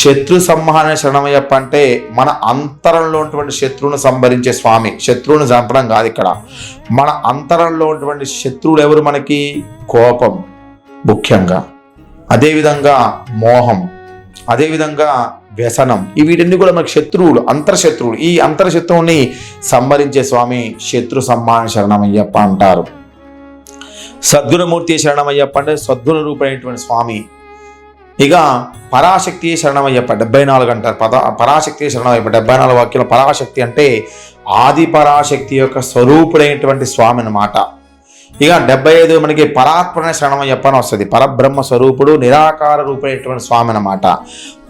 శత్రు సంహారణ శరణమయ్యప్ప అంటే మన అంతరంలో ఉన్నటువంటి శత్రువును సంభరించే స్వామి. శత్రువును చంపడం కాదు ఇక్కడ. మన అంతరంలో ఉన్నటువంటి శత్రువులు ఎవరు మనకి? కోపం ముఖ్యంగా. అదేవిధంగా మోహం అదేవిధంగా వ్యసనం. ఈ వీటన్ని కూడా మనకి శత్రువులు అంతర్శత్రువులు ఈ అంతర్శత్రువుని సంభరించే స్వామి శత్రు సంహారణ శరణమయ్యప్ప అంటారు. సద్గుణమూర్తి శరణమయ్యప్ప అంటే సద్గుణ రూపమైనటువంటి స్వామి. ఇక పరాశక్తి శరణమయ్యప్ప డెబ్బై నాలుగు అంటారు. పద పరాశక్తి శరణమయ్యప్ప డెబ్బై నాలుగు వాక్యంలో పరాశక్తి అంటే ఆది పరాశక్తి యొక్క స్వరూపుడైనటువంటి స్వామి అన్నమాట. ఇక డెబ్బై ఐదు మనకి పరాత్మణ శరణమయ్యప్ప అని వస్తుంది. పరబ్రహ్మ స్వరూపుడు నిరాకార రూపమైనటువంటి స్వామి అనమాట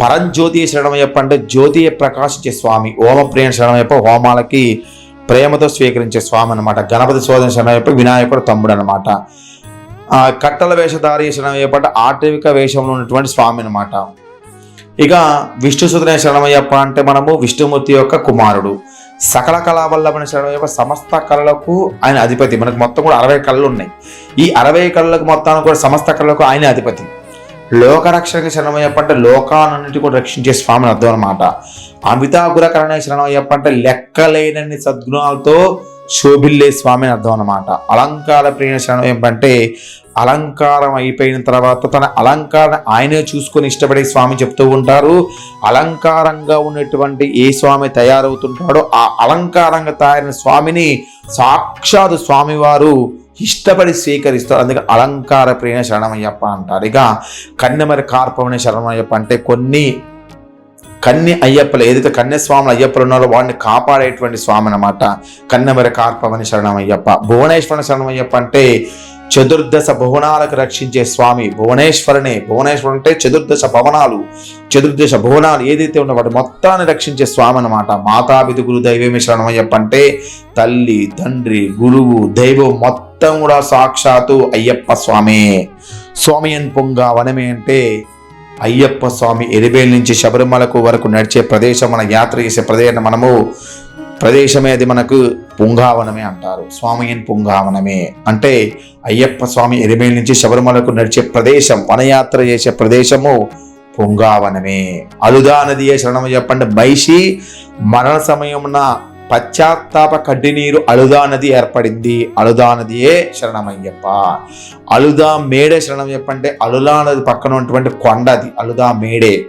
పరంజ్యోతి శరణమయ్యప్ప అంటే జ్యోతి ప్రకాశించే స్వామి. ఓమప్రియ శరణమయ్యప్ప హోమాలకి ప్రేమతో స్వీకరించే స్వామి అన్నమాట. గణపతి శోధన శరణమయ్యప్ప వినాయకుడు తమ్ముడు అనమాట కట్టల వేషధారి శరణమయ్యప్ప ఆటవిక వేషంలో ఉన్నటువంటి స్వామి అనమాట ఇక విష్ణు సుధనే శరణమయ్యప్ప అంటే మనము విష్ణుమూర్తి యొక్క కుమారుడు. సకల కళావల్లభన శరణమయ్యప్ప సమస్త కళలకు ఆయన అధిపతి. మనకు మొత్తం కూడా అరవై కళలు ఉన్నాయి. ఈ అరవై కళలకు మొత్తానికి కూడా సమస్త కళలకు ఆయన అధిపతి. లోకరక్షణ శరణమయ్యప్ప అంటే లోకాలన్నిటి కూడా రక్షించే స్వామిని అర్థం అనమాట అమితాగురకరణ శరణమయ్యప్ప అంటే లెక్కలేనన్ని సద్గుణాలతో శోభిల్లే స్వామి అని అర్థం అనమాట అలంకార ప్రియ శరణమయ్యప్ప అంటే అలంకారం అయిపోయిన తర్వాత తన అలంకారం ఆయనే చూసుకొని ఇష్టపడే స్వామి చెప్తూ ఉంటారు. అలంకారంగా ఉన్నటువంటి ఏ స్వామి తయారవుతుంటాడో ఆ అలంకారంగా తయారైన స్వామిని సాక్షాత్ స్వామివారు ఇష్టపడి స్వీకరిస్తారు. అందుకే అలంకార ప్రియ శరణమయ్యప్ప అంటారు. ఇక కన్నెమరి కార్పమైన శరణమయ్యప్ప అంటే కొన్ని కన్నె అయ్యప్పలు ఏదైతే కన్యస్వాములు అయ్యప్పలు ఉన్నారో వాడిని కాపాడేటువంటి స్వామి అనమాట కన్నెమరి కార్పమని శరణమయ్యప్ప శరణం శరణమయ్యప్ప అంటే చతుర్దశ భువనాలకు రక్షించే స్వామి. భువనేశ్వరనే భువనేశ్వరుడు అంటే చతుర్దశ భవనాలు. చతుర్దశ భువనాలు ఏదైతే ఉన్నో వాటి మొత్తాన్ని రక్షించే స్వామి అనమాట మాతాపిత గురు దైవమే శరణమయ్యప్ప అంటే తల్లి తండ్రి గురువు దైవం మొత్తం కూడా సాక్షాత్తు అయ్యప్ప స్వామి. స్వామియన్ పొంగ వనమే అంటే అయ్యప్ప స్వామి ఎరివేల్ నుంచి శబరిమలకు వరకు నడిచే ప్రదేశం మన యాత్ర చేసే ప్రదేశం మనము. ప్రదేశమే అది మనకు పుంగావనమే అంటారు. స్వామియన్ పుంగావనమే? అంటే అయ్యప్ప స్వామి ఎరిమేల్ నుంచి శబరిమలకు నడిచే ప్రదేశం వనయాత్ర చేసే ప్రదేశము పుంగావనమే. అలుదా నదియే శరణము చెప్పండి. బైషి మరణ సమయమున పశ్చాత్తాప కడ్డినీరు అలుదా నది ఏర్పడింది. అలుదా నదియే శరణమయ్యప్ప. అలుదా మేడే శరణం చెప్పంటే అలుదా నది పక్కన ఉన్నటువంటి కొండ అది అలుదా మేడే.